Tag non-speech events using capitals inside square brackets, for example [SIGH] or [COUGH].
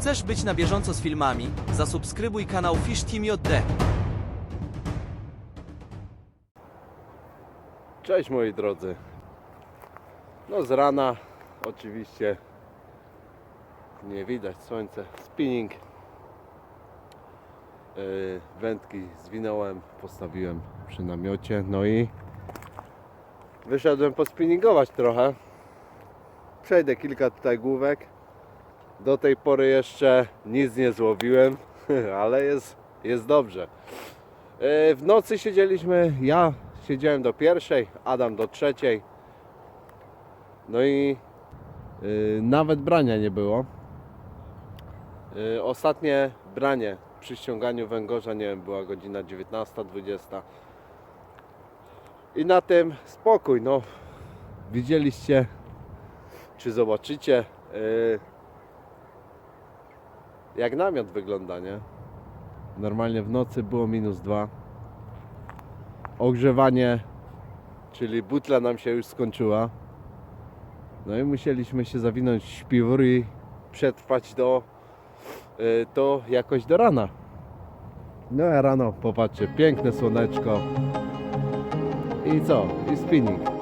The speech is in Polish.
Chcesz być na bieżąco z filmami? Zasubskrybuj kanał Fish Team JD. Cześć moi drodzy. No z rana oczywiście nie widać słońce. Spinning. Yy, wędki zwinąłem, postawiłem przy namiocie. No i wyszedłem pospinningować trochę. Przejdę kilka tutaj główek. Do tej pory jeszcze nic nie złowiłem, [LAUGHS] ale jest, jest dobrze. E, W nocy siedzieliśmy, ja siedziałem do pierwszej, Adam do trzeciej. No i e, nawet brania nie było. E, Ostatnie branie przy ściąganiu węgorza, nie wiem, była godzina 19-20. I na tym spokój, no. Widzieliście, czy zobaczycie, jak namiot wygląda, nie? Normalnie w nocy było minus 2. Ogrzewanie, czyli butla nam się już skończyła. No i musieliśmy się zawinąć w śpiwór i przetrwać do, y, to jakoś do rana. No a rano, popatrzcie, piękne słoneczko. I co? I spinning.